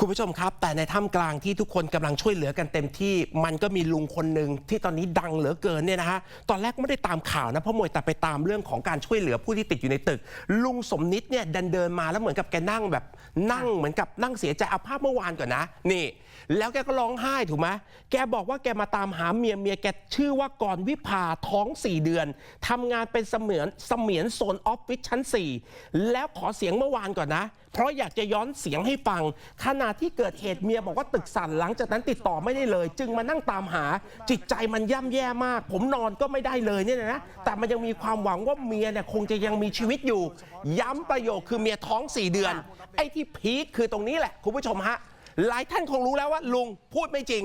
คุณผู้ชมครับ แต่ในถ้ำกลางที่ทุกคนกำลังช่วยเหลือกันเต็มที่ มันก็มีลุงคนหนึ่งที่ตอนนี้ดังเหลือเกินเนี่ยนะฮะตอนแรกไม่ได้ตามข่าวนะเพราะมวยแต่ไปตามเรื่องของการช่วยเหลือผู้ที่ติดอยู่ในตึก ลุงสมนิดเนี่ยเดินเดินมาแล้วเหมือนกับแกนั่งแบบนั่งเหมือนกับนั่งเสียใจเอาภาพเมื่อวานก่อนนะนี่ แล้วแกก็ร้องไห้ถูกไหมแกบอกว่าแกมาตามหาเมียเมียแกชื่อว่ากรวิภาท้อง 4 เดือนทำงานเป็นเสมือนเสมียนโซนออฟฟิศชั้น 4 แล้วขอเสียงเมื่อวานก่อนนะ เพราะอยากจะย้อนเสียงให้ฟัง ขณะที่เกิดเหตุเมียบอกว่าตึกสั่นหลังจากนั้นติดต่อไม่ได้เลย จึงมานั่งตามหาจิตใจมันย่ำแย่มาก ผมนอนก็ไม่ได้เลยเนี่ยนะแต่มันยังมีความหวังว่าเมียเนี่ยคงจะยังมีชีวิตอยู่ ย้ำประโยคคือเมียท้อง 4 เดือน ไอ้ที่พีคคือตรงนี้แหละคุณผู้ชมฮะ หลายท่านคงรู้แล้วว่าลุงพูดไม่จริง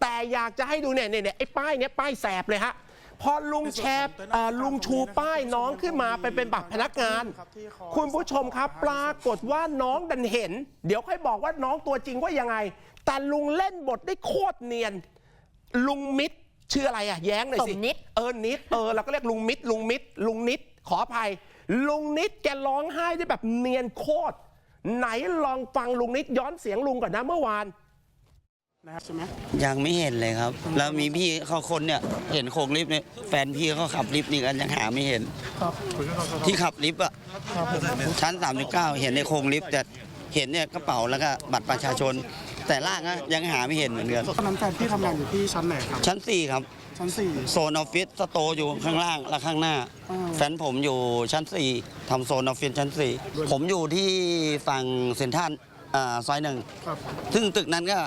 แต่อยากจะให้ดูเนี่ยเนี่ยเนี่ยไอ้ป้ายเนี่ยป้ายแสบเลยฮะพอลุงแชร์เอ่อลุงชูป้ายน้องขึ้นมาไปเป็นบัตรพนักงาน คุณผู้ชมครับ ปรากฏว่าน้องดันเห็น เดี๋ยวค่อยบอกว่าน้องตัวจริงว่ายังไง แต่ลุงเล่นบทได้โคตรเนียน ลุงมิดชื่ออะไรอะ แย้งหน่อยสิสมนิดเออนิดเออเราก็เรียกลุงมิดลุงมิดลุงนิดขออภัย ลุงนิดแกร้องไห้ได้แบบเนียนโคตร ไหนลองฟังลุงนิดย้อนเสียงลุงก่อนนะเมื่อวานนะครับใช่ไหมยังไม่เห็นเลยครับ แล้วมีพี่เขาคนเนี่ยเห็นโครงลิฟต์เนี่ยแฟนพี่เขาขับลิฟต์นี่กันยังหาไม่เห็นครับที่ขับลิฟต์อะชั้น 39 เห็นในโครงลิฟต์แต่เห็นเนี่ยกระเป๋าแล้วก็บัตรประชาชน แต่ล่างอะยังหาไม่เห็นเหมือนกันตอนนั้นแฟนพี่ทำงานอยู่ที่ชั้นไหนครับชั้น4ครับ ชั้นสี่ โซนออฟฟิศสโตร์อยู่ข้างล่างและข้างหน้าอืมแฟนผมอยู่ชั้น4ทำโซนออฟฟิศชั้น4ผมอยู่ที่ฝั่งเซ็นทรัลอ่าซอยหนึ่ง ครับ ซึ่งตึกนั้นก็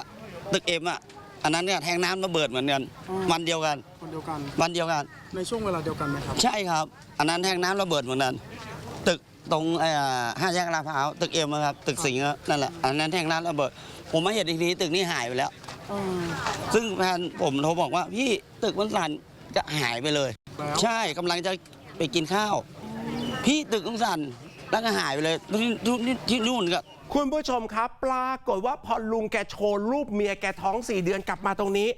ตึกเอ็มอะ อันนั้นเนี่ยแทงน้ำระเบิดเหมือนกันอืมวันเดียวกัน คนเดียวกันวันเดียวกัน ในช่วงเวลาเดียวกันไหมครับ ใช่ครับ อันนั้นแทงน้ำระเบิดเหมือนกัน ตึกตรงเอ่อห้าแยกลาดพร้าวตึกเอ็มนะครับ ตึกสิงห์อะนั่นแหละ อันนั้นแทงน้ำระเบิด ผมมาเห็นอีกทีตึกนี้หายไปแล้วเออ ซึ่งแฟนผมโทรบอกว่าพี่ตึกมันสั่นจะหายไปเลยแล้วใช่กำลังจะไปกินข้าว พี่ตึกมันสั่นแล้วก็หายไปเลยที่ที่ที่นู่นก็คุณผู้ชมครับปรากฏว่าพอลุงแกโชว์รูปเมียแกท้อง4เดือนกลับมาตรงนี้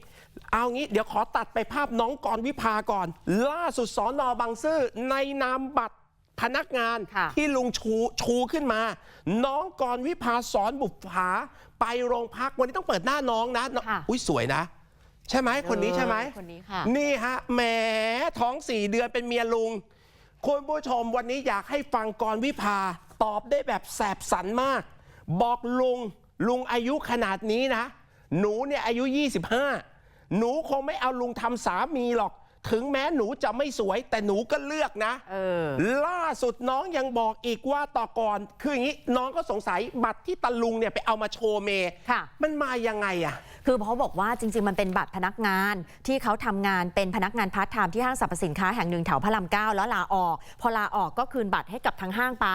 เอางี้เดี๋ยวขอตัดไปภาพน้องกรวิภาก่อน ล่าสุดสอนอบางซื่อในนามบัตร พนักงานค่ะที่ลุงชูชูขึ้นมา น้องกรวิภาสอนบุปผาไปโรงพักวันนี้ต้องเปิดหน้าน้องนะน้องค่ะอุ้ยสวยนะ ใช่ไหมคนนี้ใช่ไหมคนนี้ค่ะนี่ฮะแหมท้องสี่เดือนเป็นเมียลุงคุณผู้ชมวันนี้อยากให้ฟังกรวิภาตอบได้แบบแสบสันมาก บอกลุงลุงอายุขนาดนี้นะ หนูเนี่ยอายุ 25 หนูคงไม่เอาลุงทำสามีหรอก ถึงแม้หนูจะไม่สวย แต่หนูก็เลือกนะ เออ ล่าสุดน้องยังบอกอีกว่าต่อก่อน คืออย่างนี้น้องก็สงสัยบัตรที่ตาลุงเนี่ยไปเอามาโชว์เมย์ค่ะ มันมายังไงอะคือเขาบอกว่าจริง ๆ มันเป็นบัตรพนักงานที่เขาทำงานเป็นพนักงานพาร์ทไทม์ที่ห้างสรรพสินค้าแห่งหนึ่งแถวพระรามเก้าแล้วลาออก พอลาออกก็คืนบัตรให้กับทางห้างไป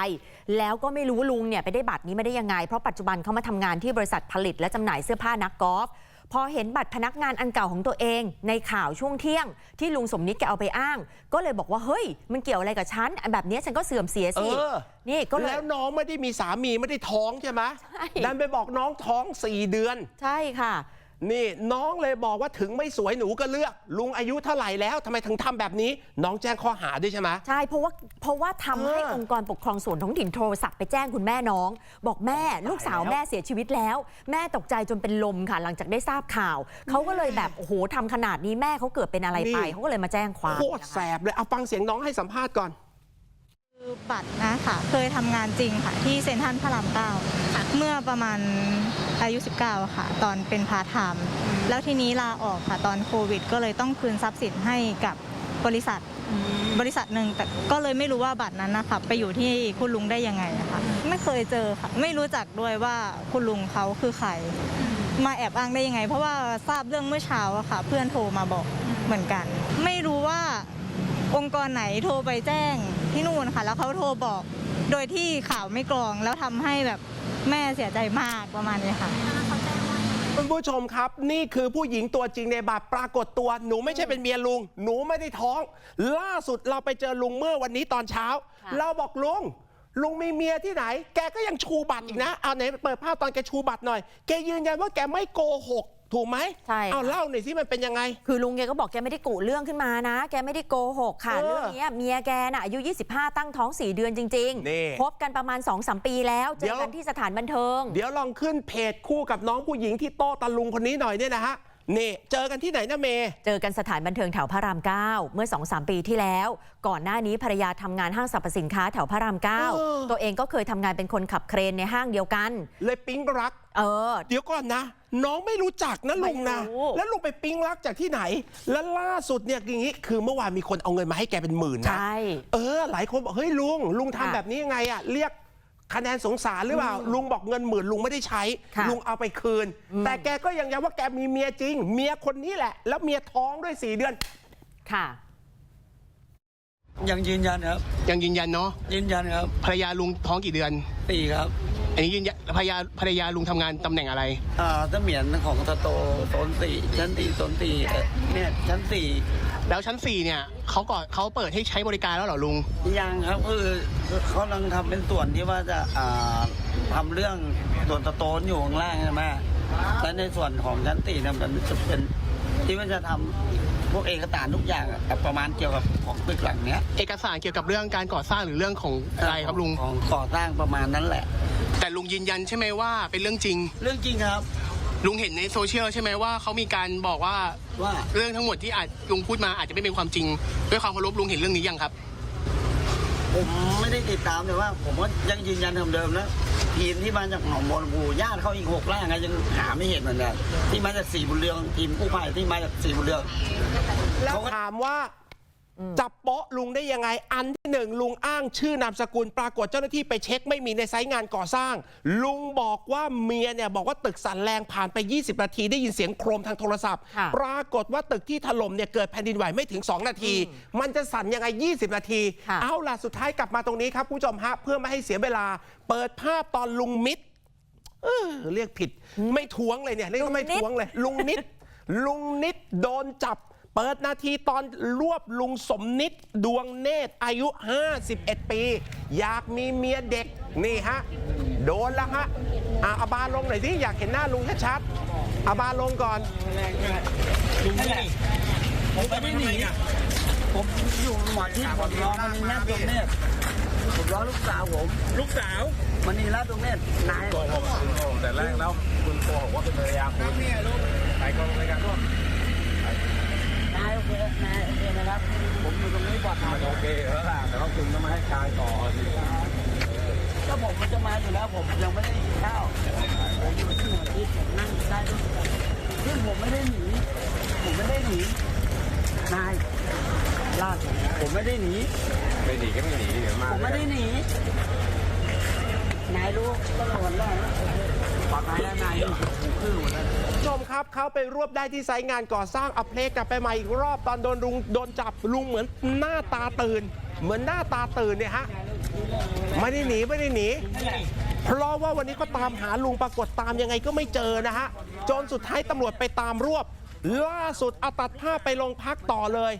แล้วก็ไม่รู้ลุงเนี่ยไปได้บัตรนี้ไม่ได้ยังไง เพราะปัจจุบันเขามาทำงานที่บริษัทผลิตและจำหน่ายเสื้อผ้านักกอล์ฟ พอเห็นบัตรพนักงานอันเก่าของตัวเอง ในข่าวช่วงเที่ยง ที่ลุงสมนิดแกเอาไปอ้าง ก็เลยบอกว่าเฮ้ย มันเกี่ยวอะไรกับฉันอันแบบนี้ฉันก็เสื่อมเสียเอสิอนี่ก็เลย แล้วน้องไม่ได้มีสามีไม่ได้ท้องใช่ไหมใช่ ดันไปบอกน้องท้องสี่เดือน ใช่ค่ะ นี่น้องเลยบอกว่าถึงไม่สวยหนูก็เลือก ลุงอายุเท่าไหร่แล้วทำไมถึงทำแบบนี้ น้องแจ้งข้อหาด้วยใช่ไหม ใช่เพราะว่าเพราะว่าทำให้เออองค์กรปกครองส่วนท้องถิ่นโทรศัพท์ไปแจ้งคุณแม่น้อง บอกแม่ลูกสาวแล้วแม่เสียชีวิตแล้ว แม่ตกใจจนเป็นลมค่ะ หลังจากได้ทราบข่าว เขาก็เลยแบบโอ้โหทำขนาดนี้แม่เขาเกิดเป็นอะไรไปเขาก็เลยมาแจ้งความโคตรนะคะ แสบเลยเอาฟังเสียงน้องให้สัมภาษณ์ก่อน คือบัตรนะคะเคยทำงานจริงค่ะ ที่เซ็นทรัลพระรามเก้าเมื่อประมาณอายุ 19อะค่ะ ตอนเป็นพาร์ทไทม์แล้วทีนี้ลาออกค่ะ ตอนโควิด ก็เลยต้องคืนทรัพย์สินให้กับบริษัทบริษัทหนึ่งแต่ก็เลยไม่รู้ว่าบัตรนั้นนะคะไปอยู่ที่คุณลุงได้ยังไงนะคะไม่เคยเจอค่ะ ไม่รู้จักด้วยว่าคุณลุงเขาคือใคร มาแอบอ้างได้ยังไง เพราะว่าทราบเรื่องเมื่อเช้าอะค่ะ เพื่อนโทรมาบอกเหมือนกัน ไม่รู้ว่าองค์กรไหนโทรไปแจ้ง ที่นู่นค่ะ แล้วเขาโทรบอก โดยที่ข่าวไม่กรอง แล้วทำให้แบบแม่เสียใจมากประมาณนี้ค่ะ คุณผู้ชมครับ นี่คือผู้หญิงตัวจริงในบัตรปรากฏตัวหนูไม่ใช่เป็นเมียลุง หนูไม่ได้ท้อง ล่าสุดเราไปเจอลุงเมื่อวันนี้ตอนเช้าค่ะเราบอกลุง ลุงมีเมียที่ไหน แกก็ยังชูบัตรอีกนะ เอาไหนเปิดภาพตอนแกชูบัตรหน่อย แกยืนยันว่าแกไม่โกหก ถูกไหมใช่ค่ะ เอาเล่าหน่อยสิมันเป็นยังไง คือลุงแกก็บอกแกไม่ได้กุเรื่องขึ้นมานะ แกไม่ได้โกหกค่ะ เออเรื่องเนี้ยเมียแกน่ะอายุ 25 ตั้งท้อง 4 เดือนจริงนี่ๆคบกันประมาณ2-3ปีแล้ว เจเดี๋ยอวกันที่สถานบันเทิง เดี๋ยวลองขึ้นเพจคู่กับน้องผู้หญิงที่โต้ตะลุงคนนี้หน่อยเนี่ยนะฮะ นี่เจอกันที่ไหนนะเมย์เจอกันสถานบันเทิงแถวพระราม9เมื่อ2-3ปีที่แล้ว ก่อนหน้านี้ภรรยาทำงานห้างสรรพสินค้าแถวพระรามเออ9ตัวเองก็เคยทำงานเป็นคนขับเครนในห้างเดียวกัน เลยปิ๊งรัก เออ เดี๋ยวก่อนนะ น้องไม่รู้จักนะลุงนะ ไม่รู้ แล้วลุงไปปิ๊งรักจากที่ไหน แล้วล่าสุดเนี่ยอย่างนี้คือเมื่อวานมีคนเอาเงินมาให้แกเป็นหมื่นนะ ใช่ เออ หลายคนบอกเฮ้ยลุง ลุงทำค่ะแบบนี้ยังไงอะเรียก คะแนนสงสารหรือเปล่า ลุงบอกเงินหมื่นลุงไม่ได้ใช้ ค่ะ ลุงเอาไปคืน แต่แกก็ยังย้ำว่าแกมีเมียจริง เมียคนนี้แหละ แล้วเมียท้องด้วยสี่เดือน ค่ะ ยังยืนยันครับ ยังยืนยันเนาะยืนยันครับภรรยาลุงท้องกี่เดือน ปีครับอันนี้ยืนยันภรรยาภรรยาลุงทำงานตำแหน่งอะไร อ่าเสมียนของตะโตโซนสี่ชั้นสี่โซนสี่เอ่อเนี่ยชั้นสี่ แล้วชั้น 4 เนี่ยเขาก่อนเขาเปิดให้ใช้บริการแล้วเหรอลุง ยังครับคือเขากำลังทำเป็นส่วนที่ว่าจะอ่าทำเรื่องส่วนตะโตนอยู่ข้างล่างใช่ไหมและในส่วนของชั้นสี่เนี่ยมันจะเป็นที่ว่าจะทำพวกเอกสารทุกอย่างอะประมาณเกี่ยวกับของตึกหลังเนี้ยเอกสารเกี่ยวกับเรื่องการก่อสร้างหรือเรื่องของอะไรครับลุง ของก่อสร้างประมาณนั้นแหละ แต่ลุงยืนยันใช่ไหมว่าเป็นเรื่องจริง เรื่องจริงครับ ลุงเห็นในโซเชียลใช่ไหมว่าเขามีการบอกว่า ว่าเรื่องทั้งหมดที่อาจลุงพูดมาอาจจะไม่เป็นความจริง ด้วยความเคารพลุงเห็นเรื่องนี้ยังครับ ผมไม่ได้ติดตามแต่ว่า ผมก็ยังยืนยันเดิมๆนะทีมที่มาจากหนองบัวลำพูญาติเขาอีกหกร่างอะยังหาไม่เห็นเหมือนกันที่มาจากสี่บุญเรืองทีมกู้ภัยที่มาจากสี่บุญเรืองแล้วเขาก็ ถามว่า จับโป๊ะลุงได้ยังไง อันที่หนึ่งลุงอ้างชื่อนามสกุล ปรากฏเจ้าหน้าที่ไปเช็คไม่มีในไซต์งานก่อสร้าง ลุงบอกว่าเมียเนี่ยบอกว่าตึกสั่นแรงผ่านไป 20 นาทีได้ยินเสียงโครมทางโทรศัพท์ค่ะปรากฏว่าตึกที่ถล่มเนี่ยเกิดแผ่นดินไหวไม่ถึง 2 นาที มันจะสั่นยังไง 20 นาทีค่ะเอาล่ะสุดท้ายกลับมาตรงนี้ครับผู้ชมฮะเพื่อไม่ให้เสียเวลา เปิดภาพตอนลุงมิตรเออเรียกผิด ไม่ท้วงเลยเนี่ยเรียกว่าไม่ท้วงเลย ลุงนิดลุงนิดโดนจับ เปิดนาทีตอนรวบลุงสมนิดดวงเนตรอายุ 51 ปี อยากมีเมียเด็กนี่ฮะ โดนแล้วฮะอะเอาบาลงหน่อยสิอยากเห็นหน้าลุงชัดๆเอาบาลงก่อนผมไม่ได้หนีผมอยู่หมอที่ผมรอมันนี่นัดตรงเนี้ยผมรอลูกสาวผม ลูกสาวมันนี่นัดตรงเนี้ยนายโกหกคุณโกหกแต่แรกแล้วคุณโกหกว่าเป็นภรรยาคุณใครโกหกในการร่วมนาย โอเคนายโอเคนะครับ ผมอยู่ตรงนี้ปลอดภัยโอเคแล้วล่ะแต่ว่าคุณต้องมาให้การก่อนก็ผมมันจะมาอยู่แล้วผมยังไม่ได้กินข้าวผมอยู่ที่หมอที่ผมนั่งอยู่ใต้ต้นซึ่งผมไม่ได้หนี ผมไม่ได้หนีนายลาดผมไม่ได้หนีไม่หนีก็ไม่หนีเดี๋ยวมาผมไม่ได้หนีนายรู้ก็รวังได้นะปลอดภัยแล้วนาย ครับ เขาไปรวบได้ที่ไซต์งานก่อสร้างเอาเพลงกลับไปใหม่อีกรอบตอนโดนลุงโดนจับลุงเหมือนหน้าตาตื่น เหมือนหน้าตาตื่นเนี่ยฮะไม่ได้หนีไม่ได้หนี เพราะว่าวันนี้ก็ตามหาลุงปรากฏตามยังไงก็ไม่เจอนะฮะจนสุดท้ายตำรวจไปตามรวบ ล่าสุดเอาตัดภาไปลงพักต่อเลย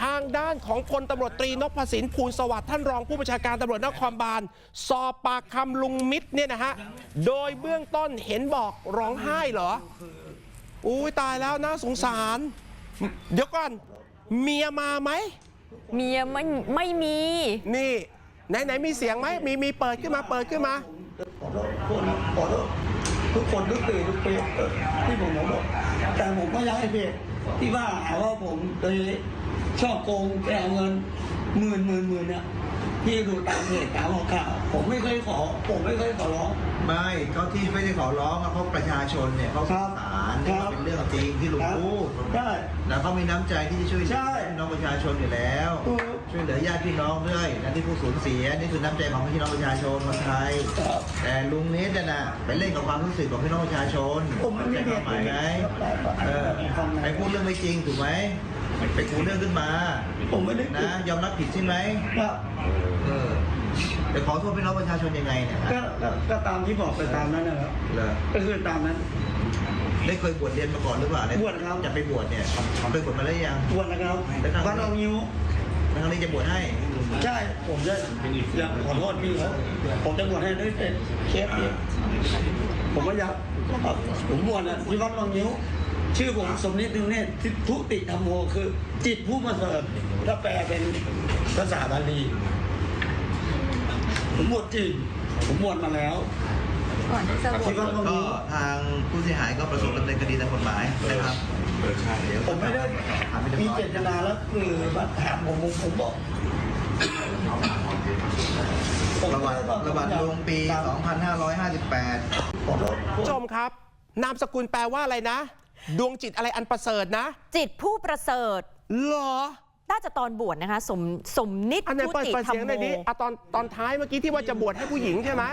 ทางด้านของพลตำรวจตรีนพสินภูลสวัสดิ์ท่านรองผู้บัญชาการตำรวจนครบาล สอบปากคำลุงมิตรเนี่ยนะฮะ โดยเบื้องต้นเห็นบอกร้องไห้เหรอ อุ้ยตายแล้วน่าสงสาร เดี๋ยวก่อน เมียมาไหม เมียไม่ไม่มี นี่ ไหนไหนมีเสียงไหมมีมีเปิดขึ้นมาเปิดขึ้นมา ขอโทษคนขอโทษทุกคนทุกสื่อทุกเพจที่ผมบอกแต่ผมก็ยังไอ้เพจที่ว่าหาว่าผมโดยชอบโกงไปเอาเงินหมื่นหมื่นหมื่นเนี่ยที่ดูตามเพจตามข่าวผมไม่เคยขอ ผมไม่เคยขอร้อง ไม่เขาที่ไม่ได้ขอร้องอะเพราะประชาชนเนี่ยเขาคสรับงสารเนี่ยครับมันเป็นเรื่องจริงที่ลุงครับพูดได้แล้วเขามีน้ำใจที่จะช่วยเหลืใช่อพี่น้องประชาชนอยู่แล้ว ถูกช่วยเหลือญาติพี่น้องด้วยและที่ผู้สูญเสียนี่คือน้ำใจของพี่น้องประชาชนคนไทย ครับ แต่ลุงเนสน่ะไปเล่นกับความรู้สึกของพี่น้องประชาชนผมไม่มีเข้าใจความหมายไหมเหตุเออฟังนะไปพูดเรื่องไม่จริงถูกไหมไปกูเรื่องขึ้นมาผมไม่ได้นะยอมรับผิดใช่ไหมครับ เออแต่ขอโทษพี่น้องประชาชนยังไงเนี่ยก็ก็ก็ตามที่บอกไปตามนั้นนะครับเหรอก็คือตามนั้น ได้เคยบวชเรียนมาก่อนหรือเปล่าเนี่ยบวชครับ จะไปบวชเนี่ยเคยบวชมาแล้วยังบวชนะครับแล้วทำไงวัดเอานิ้วแล้วครั้งนี้จะบวชให้ ใช่ ผมจะอยากขอโทษพี่เขาผมจะบวชให้ด้วยเป็นเคสนี้ผมก็อยากผมบวชอะที่วัดบางนิ้ว ชื่อผมสมนิดนึงเนี่ยทิทุติธรรมโมคือ จิตผู้ประเสริฐถ้าแปลเป็นภาษาบาลี ผมบวชจริง ผมบวชมาแล้ว ก่อนที่จะบวชที่วัดบางก็นิ้วทางผู้เสียหายก็ประสงค์ดำเนินคดีตามกฎหมายนะครับเดี๋ยวผมไม่ได้มีเจตนาแล้วคือมาถามผมผมผมบอกผมประวัติไม่ได้อกประวัติลงปี 2558ขอโทษผู้ชมครับ นามสกุลแปลว่าอะไรนะ ดวงจิตอะไรอันประเสริฐนะจิตผู้ประเสริฐ เหรอ น่าจะตอนบวชนะคะ สมสมนิตอันไหนพุเปิดติเปิดธรรมเสียงหโมน่อยดิอะตอนตอนท้ายเมื่อกี้ที่ว่าจะบวชให้ผู้หญิงใช่ไหม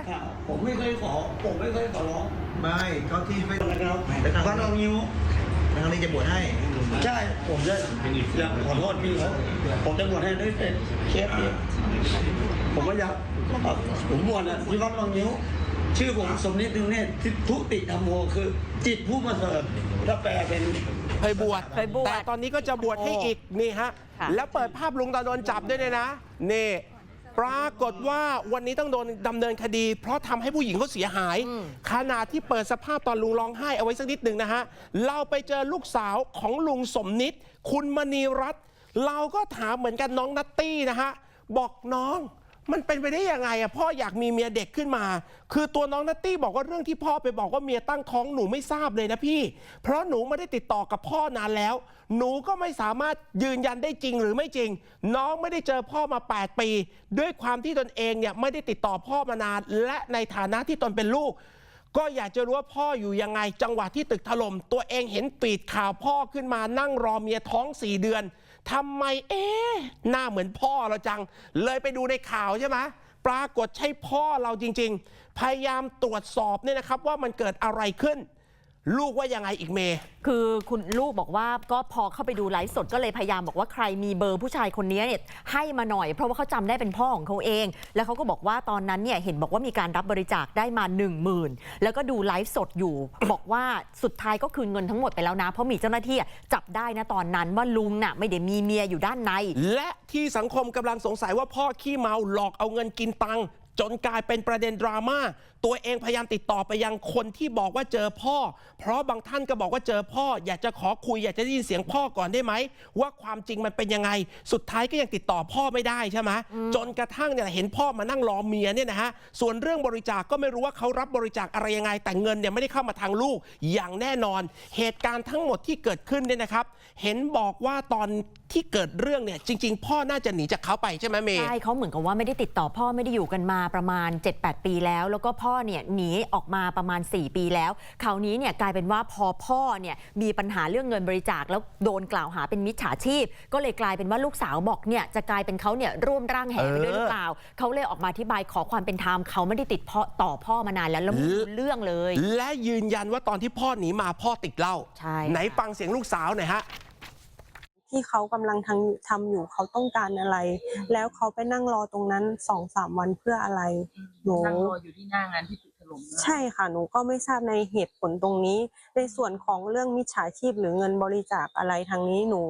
ผมไม่เคยขอ ผมไม่เคยขอร้องไม่ก็ที่ไม่นะครับแต่ทางวัดบางนิ้วทางนี้จะบวชให้ ใช่ ผมจะอยากขอโทษพี่เขาผมจะบวชให้ด้วยเป็นเคสนี้ผมก็อยากผมบวชอะที่วัดบางนิ้ว ชื่อผมสมนิดนึงเนี่ยทิทุติธรรมโมคือ จิตผู้ประเสริฐถ้าแปลเป็น เคยบวชเคยบวชแต่ตอนนี้ก็จะบวชให้อีกนี่ฮะค่ะ แล้วเปิดภาพลุงตอนโดนจับด้วยเนี่ยนะนี่ปรากฏว่าวันนี้ต้องโดนดำเนินคดี เพราะทำให้ผู้หญิงเขาเสียหายขณะที่เปิดสภาพตอนลุงร้องไห้เอาไว้สักนิดหนึ่งนะฮะ เราไปเจอลูกสาวของลุงสมนิดคุณมณีรัตน์เราก็ถามเหมือนกันน้องนัตตี้นะฮะ บอกน้อง มันเป็นไปได้ยังไงอะพ่ออยากมีเมียเด็กขึ้นมา คือตัวน้องนัตตี้บอกว่าเรื่องที่พ่อไปบอกว่าเมียตั้งท้องหนูไม่ทราบเลยนะพี่ เพราะหนูไม่ได้ติดต่อกับพ่อนานแล้ว หนูก็ไม่สามารถยืนยันได้จริงหรือไม่จริง น้องไม่ได้เจอพ่อมา 8 ปี ด้วยความที่ตนเองเนี่ยไม่ได้ติดต่อพ่อมานาน และในฐานะที่ตนเป็นลูก ก็อยากจะรู้ว่าพ่ออยู่ยังไง จังหวะที่ตึกถล่มตัวเองเห็นปีดข่าวพ่อขึ้นมานั่งรอเมียท้องสี่เดือน ทำไมเอ๊ะหน้าเหมือนพ่อเราจัง เลยไปดูในข่าวใช่ไหมปรากฏใช่พ่อเราจริง ๆ พยายามตรวจสอบเนี่ยนะครับว่ามันเกิดอะไรขึ้น ลูกว่ายังไงอีกเมย์คือคุณลูกบอกว่าก็พอเข้าไปดูไลฟ์สดก็เลยพยายามบอกว่าใครมีเบอร์ผู้ชายคนนี้เนี่ยให้มาหน่อย เพราะว่าเขาจำได้เป็นพ่อของเขาเอง แล้วเขาก็บอกว่าตอนนั้นเนี่ยเห็นบอกว่ามีการรับบริจาคได้มา 1 0,000 แล้วก็ดูไลฟ์สดอยู่ บอกว่าสุดท้ายก็คืนเงินทั้งหมดไปแล้วนะ เพราะมีเจ้าหน้าที่จับได้นะตอนนั้นว่าลุงน่ะไม่ได้มีเมียอยู่ด้านใน และที่สังคมกำลังสงสัยว่าพ่อขี้เมาหลอกเอาเงินกินตังค์จนกลายเป็นประเด็นดราม่า ตัวเองพยายามติดต่อไปยังคนที่บอกว่าเจอพ่อ เพราะบางท่านก็บอกว่าเจอพ่อ อยากจะขอคุยอยากจะได้ยินเสียงพ่อก่อนได้ไหม ว่าความจริงมันเป็นยังไง สุดท้ายก็ยังติดต่อพ่อไม่ได้ใช่ไหมจนกระทั่งเนี่ยเห็นพ่อมานั่งรอเมียเนี่ยนะฮะส่วนเรื่องบริจาคก็ไม่รู้ว่าเขารับบริจาคอะไรยังไง แต่เงินเนี่ยไม่ได้เข้ามาทางลูกอย่างแน่นอน เหตุการณ์ทั้งหมดที่เกิดขึ้นเนี่ยนะครับ เห็นบอกว่าตอนที่เกิดเรื่องเนี่ยจริง ๆ พ่อน่าจะหนีจากเขาไปใช่ไหมเมย์ใช่เขาเหมือนกับว่าไม่ได้ติดต่อพ่อไม่ได้อยู่กันมาประมาณ 7-8 ปีแล้ว แล้วก็พ่อเนี่ยหนีออกมาประมาณ 4 ปีแล้วคราวนี้เนี่ยกลายเป็นว่าพอพ่อเนี่ยมีปัญหาเรื่องเงินบริจาคแล้วโดนกล่าวหาเป็นมิจฉาชีพ ก็เลยกลายเป็นว่าลูกสาวบอกเนี่ยจะกลายเป็นเขาเนี่ยร่วมร่างแห่ไปด้วยหรือเปล่าเขาเลยออกมาอธิบายขอความเป็นธรรมเขาไม่ได้ติดพ่อต่อพ่อมานานแล้วแล้วไม่รู้เรื่องเลย และยืนยันว่าตอนที่พ่อหนีมาพ่อติดเหล้าใช่ไหนฟังเสียงลูกสาวหน่อยฮะ ที่เขากำลังทำทำอยู่เขาต้องการอะไร แล้วเขาไปนั่งรอตรงนั้นสองสามวันเพื่ออะไรหนูนั่งรออยู่ที่หน้างานที่ตึกถล่มนะใช่ค่ะหนูก็ไม่ทราบในเหตุผลตรงนี้ ในส่วนของเรื่องมิจฉาชีพหรือเงินบริจาคอะไรทางนี้หนู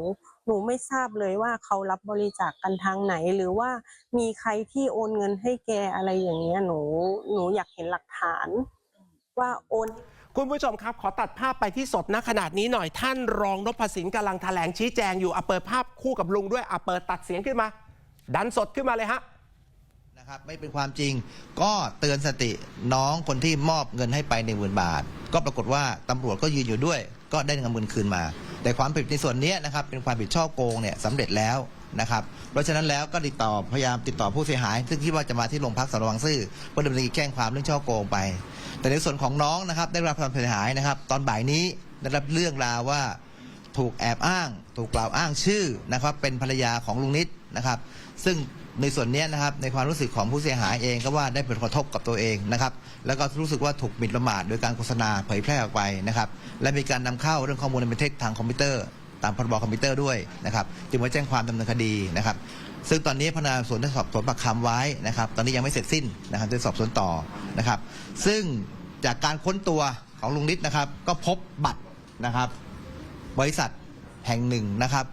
หนูไม่ทราบเลยว่าเขารับบริจาคกันทางไหน หรือว่ามีใครที่โอนเงินให้แกอะไรอย่างเงี้ยหนู หนูอยากเห็นหลักฐาน ว่าโอน คุณผู้ชมครับ ขอตัดภาพไปที่สดณขนาดนี้หน่อยท่านรองนพสินกำลังแถลงชี้แจงอยู่อะเปิดภาพคู่กับลุงด้วยอะเปิดตัดเสียงขึ้นมา ดันสดขึ้นมาเลยฮะนะครับไม่เป็นความจริงก็เตือนสติน้องคนที่มอบเงินให้ไปในหมื่นบาท ก็ปรากฏว่าตำรวจก็ยืนอยู่ด้วย ก็ได้เงินเงินคืนมา แต่ความผิดในส่วนนี้นะครับเป็นความผิดช่อโกงเนี่ยสำเร็จแล้ว นะครับ เพราะฉะนั้นแล้วก็ติดต่อพยายามติดต่อผู้เสียหาย ซึ่งคิดว่าจะมาที่โรงพักสนวังซื่อเพื่อดำเนินคดีแจ้งความเรื่องช่อโกงไป แต่ในส่วนของน้องนะครับได้รับความเสียหายนะครับ ตอนบ่ายนี้ได้รับเรื่องราวว่าถูกแอบอ้าง ถูกกล่าวอ้างชื่อนะครับ เป็นภรรยาของลุงนิดนะครับ ซึ่งในส่วนนี้นะครับในความรู้สึกของผู้เสียหายเองก็ว่าได้ผลกระทบกับตัวเองนะครับ แล้วก็รู้สึกว่าถูกหมิ่นประมาทโดยการโฆษณาเผยแพร่ออกไปนะครับ และมีการนำเข้าเรื่องข้อมูลในป็นเท็จทางคอมพิวเตอร์ ตามพรบคอมพิวเตอร์ด้วยนะครับจึงมาแจ้งความดำเนินคดีนะครับซึ่งตอนนี้พนักงานสวนได้สอบสวนปากคำไว้นะครับ ตอนนี้ยังไม่เสร็จสิ้นนะครับจะสอบสวนต่อนะครับ ซึ่งจากการค้นตัวของลุงนิดนะครับ ก็พบบัตรนะครับ บริษัทแห่งหนึ่งนะครับ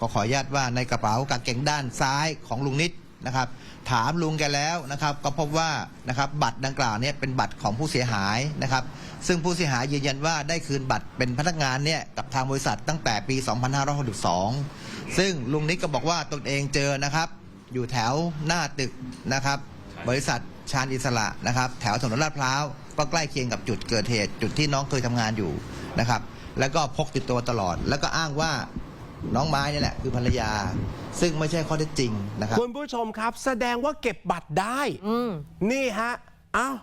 ก็ขออนุญาตว่าในกระเป๋ากางเกงด้านซ้ายของลุงนิดนะครับ ถามลุงแกแล้วนะครับ ก็พบว่านะครับบัตรดังกล่าวเนี่ยเป็นบัตรของผู้เสียหายนะครับ ซึ่งผู้เสียหายยืนยันว่าได้คืนบัตรเป็นพนักงานเนี่ยกับทางบริษัทตั้งแต่ปี 2562 ซึ่งลุงนิดก็บอกว่าตนเองเจอนะครับ อยู่แถวหน้าตึกนะครับ บริษัทชาญอิสระนะครับ แถวถนนลาดพร้าวก็ใกล้เคียงกับจุดเกิดเหตุจุดที่น้องเคยทำงานอยู่นะครับ แล้วก็พกติดตัวตลอด แล้วก็อ้างว่าน้องไม้นี่แหละคือภรรยา ซึ่งไม่ใช่ข้อเท็จจริงนะครับคุณผู้ชมครับ แสดงว่าเก็บบัตรได้อืมนี่ฮะอ้าว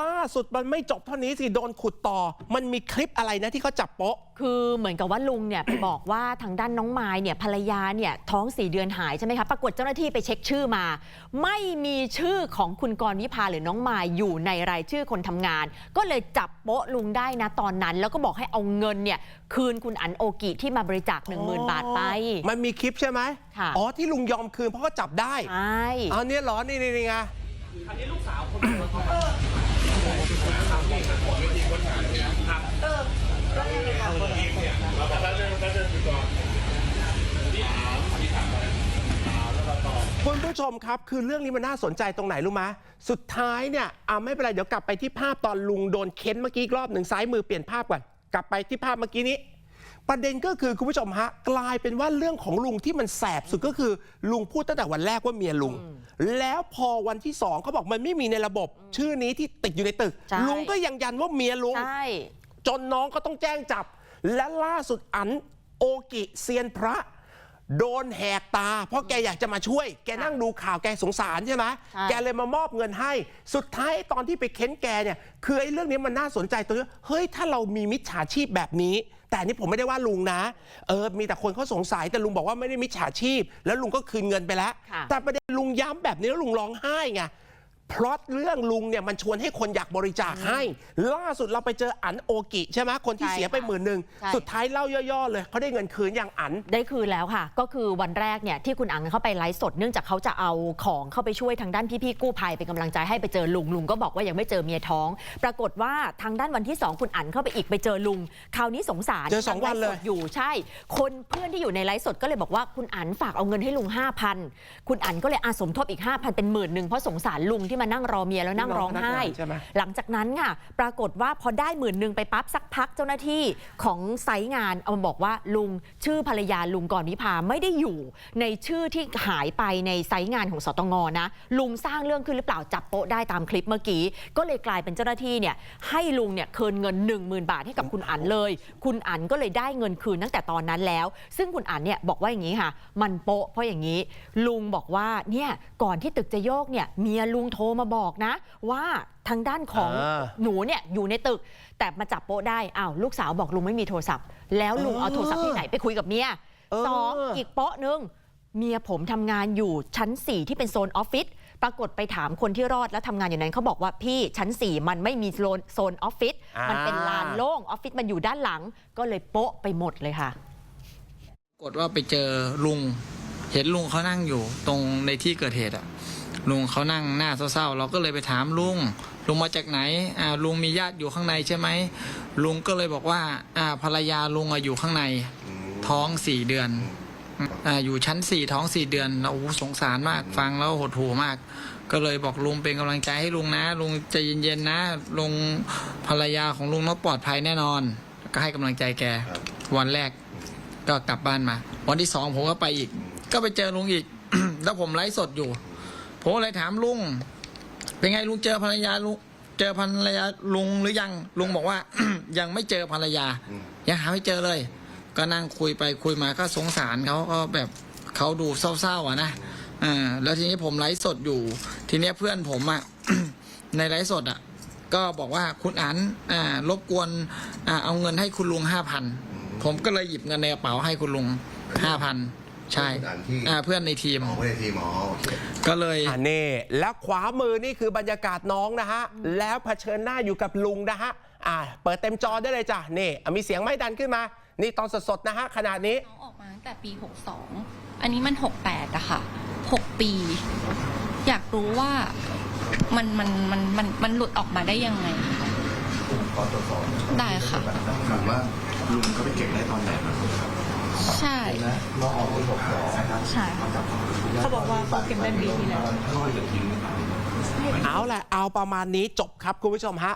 ล่าสุดมันไม่จบเท่านี้สิโดนขุดต่อ มันมีคลิปอะไรนะที่เขาจับโป๊ะ คือเหมือนกับว่าลุงเนี่ยไปบอกว่าทางด้านน้องไม้เนี่ยภรรยาเนี่ยท้องสี่เดือนหายใช่ไหมคะปรากฏเจ้าหน้าที่ไปเช็คชื่อมา ไม่มีชื่อของคุณกรณ์วิภาหรือน้องไม้อยู่ในรายชื่อคนทำงาน ก็เลยจับโป๊ะลุงได้นะตอนนั้น แล้วก็บอกให้เอาเงินเนี่ยคืนคุณอันโอกิที่มาบริจาค 1 0,000 บาทไป มันมีคลิปใช่ไหมค่ะอ๋อที่ลุงยอมคืนเพราะเขาจับได้ใช่เอาเนี่ยเหรอนี่นี่ นี่ไงคุณผู้ชมครับ คือเรื่องนี้มันน่าสนใจตรงไหนรู้ไหมสุดท้ายเนี่ยเอาไม่เป็นไร เดี๋ยวกลับไปที่ภาพตอนลุงโดนเค้นเมื่อกี้อีกรอบหนึ่งซ้ายมือเปลี่ยนภาพก่อน กลับไปที่ภาพเมื่อกี้นี้ ประเด็นก็คือคุณผู้ชมฮะกลายเป็นว่าเรื่องของลุงที่มันแสบสุดก็คือ ลุงพูดตั้งแต่วันแรกว่าเมียลุง แล้วพอวันที่สองเขาบอกมันไม่มีในระบบ ชื่อนี้ที่ติดอยู่ในตึก ใช่ ลุงก็ยังยันว่าเมียลุง ใช่ จนน้องก็ต้องแจ้งจับ และล่าสุดอันโอกิเซียนพระ โดนแหกตา เพราะแกอยากจะมาช่วย แกนั่งดูข่าวแกสงสารใช่ไหมใช่ แกเลยมามอบเงินให้ สุดท้ายตอนที่ไปเค้นแกเนี่ย คือไอ้เรื่องนี้มันน่าสนใจตรงที่ว่าเฮ้ยถ้าเรามีมิจฉาชีพแบบนี้ แต่อันนี่ผมไม่ได้ว่าลุงนะ เออ มีแต่คนเขาสงสัยแต่ลุงบอกว่าไม่ได้มิจฉาชีพ แล้วลุงก็คืนเงินไปแล้ว ค่ะ แต่ประเด็นลุงย้ำแบบนี้แล้วลุงร้องไห้ไงเพราะเรื่องลุงเนี่ยมันชวนให้คนอยากบริจาคให้ ล่าสุดเราไปเจออันโอกิใช่ไหมคนที่ใช่เสียไปค่ะหมื่นหนึ่งใช่ สุดท้ายเล่าย่อๆ เลยเขาได้เงินคืนอย่างอัน ได้คืนแล้วค่ะ ก็คือวันแรกเนี่ยที่คุณอังเข้าไปไลฟ์สดเนื่องจากเขาจะเอาของเข้าไปช่วยทางด้านพี่ๆกู้ภัยเป็นกำลังใจให้ไปเจอลุงลุงก็บอกว่ายังไม่เจอเมียท้อง ปรากฏว่าทางด้านวันที่2คุณอันเข้าไปอีกไปเจอลุงคราวนี้สงสารเจอสองวันเลยไฟ์สดอยู่ใช่ คนเพื่อนที่อยู่ในไลฟ์สดก็เลยบอกว่าคุณอันฝากเอาเงินให้ลุง5,000คุณอันก็เลยอาสมทบอีก5,000เป็นหมื่นหนึ่งเพราะสงสารลุงที่มานั่งรอเมียแล้วนั่งร้องไห้ใช่ไหมหลังจากนั้นค่ะ ปรากฏว่าพอได้หมื่นหนึ่งไปปั๊บสักพักเจ้าหน้าที่ของไซต์งานเอามาบอกว่าลุงชื่อภรรยาลุงกรวิภาไม่ได้อยู่ ในชื่อที่หายไปในไซต์งานของสตงนะ ลุงสร้างเรื่องขึ้นหรือเปล่าจับโป๊ะได้ตามคลิปเมื่อกี้ ก็เลยกลายเป็นเจ้าหน้าที่เนี่ยให้ลุงเนี่ยคืนเงิน 1 0,000 บาทให้กับคุณอันเลย คุณอันก็เลยได้เงินคืนตั้งแต่ตอนนั้นแล้ว ซึ่งคุณอันเนี่ยบอกว่าอย่างนี้ค่ะ มันโป๊ะเพราะอย่างนี้ ลุงบอกว่าเนี่ยก่อนที่ตึกจะโยกเนี่ยเมียลุงโทรมาบอกนะ ว่าทางด้านของอ่า หนูเนี่ยอยู่ในตึก แต่มาจับโป๊ะได้อ้าวลูกสาวบอกลุงไม่มีโทรศัพท์ แล้วลุงเออเอาโทรศัพท์ที่ไหนไปคุยกับเมีย เออ สองอีกโป๊ะหนึ่งเมียผมทำงานอยู่ชั้น 4 ที่เป็นโซนออฟฟิศปรากฏไปถามคนที่รอดแล้วทำงานอยู่นั้นเขาบอกว่าพี่ชั้น 4 มันไม่มีโซนโซนออฟฟิศมันเป็นลานโล่งออฟฟิศมันอยู่ด้านหลัง ก็เลยโป๊ะไปหมดเลยค่ะ ปรากฏว่าไปเจอลุง เห็นลุงเขานั่งอยู่ตรงในที่เกิดเหตุอะ ลุงเขานั่งหน้าเศร้าๆ เราก็เลยไปถามลุง ลุงมาจากไหนอ่าลุงมีญาติอยู่ข้างในใช่ไหมลุงก็เลยบอกว่าอ่าภรรยาลุงอะอยู่ข้างในท้องสี่เดือนอ่าอยู่ชั้นสี่ท้องสี่เดือนเราโอ้โหสงสารมากฟังแล้วหดหู่มาก ก็เลยบอกลุงเป็นกำลังใจให้ลุงนะ ลุงใจเย็นๆนะลุงภรรยาของลุงต้องปลอดภัยแน่นอน ก็ให้กำลังใจแก วันแรกก็กลับบ้านมา วันที่สองผมก็ไปอีก ก็ไปเจอลุงอีก แล้วผมไลฟ์สดอยู่ ผมก็เลยถามลุง เป็นไงลุงเจอภรรยาลุงเจอภรรยาลุงหรือยังลุงบอกว่า ยังไม่เจอภรรยา ยังหาไม่เจอเลย ก็นั่งคุยไปคุยมาก็สงสารเขาก็แบบเขาดูเศร้าๆอะนะอ่าแล้วทีนี้ผมไลฟ์สดอยู่ ทีเนี้ยเพื่อนผมอะในไลฟ์สดอะ ก็บอกว่าคุณอันอ่ารบกวนอ่าเอาเงินให้คุณลุงห้าพันผมก็เลยหยิบเงินในกระเป๋าให้คุณลุงห้าพัน ใช่คุณอันที่อ่าเพื่อนในทีมหมอไม่ได้ทีหมอโอเค ก็เลยอ่านี่แล้วขวามือนี่คือบรรยากาศน้องนะฮะ แล้วเผชิญหน้าอยู่กับลุงนะฮะ อ่า เปิดเต็มจอได้เลยจ้ะ นี่อะมีเสียงไม่ดันขึ้นมา นี่ตอนสดๆนะฮะ ขนาดนี้ น้องออกมาตั้งแต่ปี 62 อันนี้มัน 68อะค่ะ 6 ปี อยากรู้ว่ามันมันมันมันมันหลุดออกมาได้ยังไงขอตรวจสอบได้ค่ะ ถามว่าลุงเขาไปเก็บได้ตอนไหนครับ ใช่น้องออกปีหกสองใช่ค่ะเขาบอกว่าเขาเก็บได้ปีที่แล้วเอาแหละเอาประมาณนี้จบครับคุณผู้ชมฮะ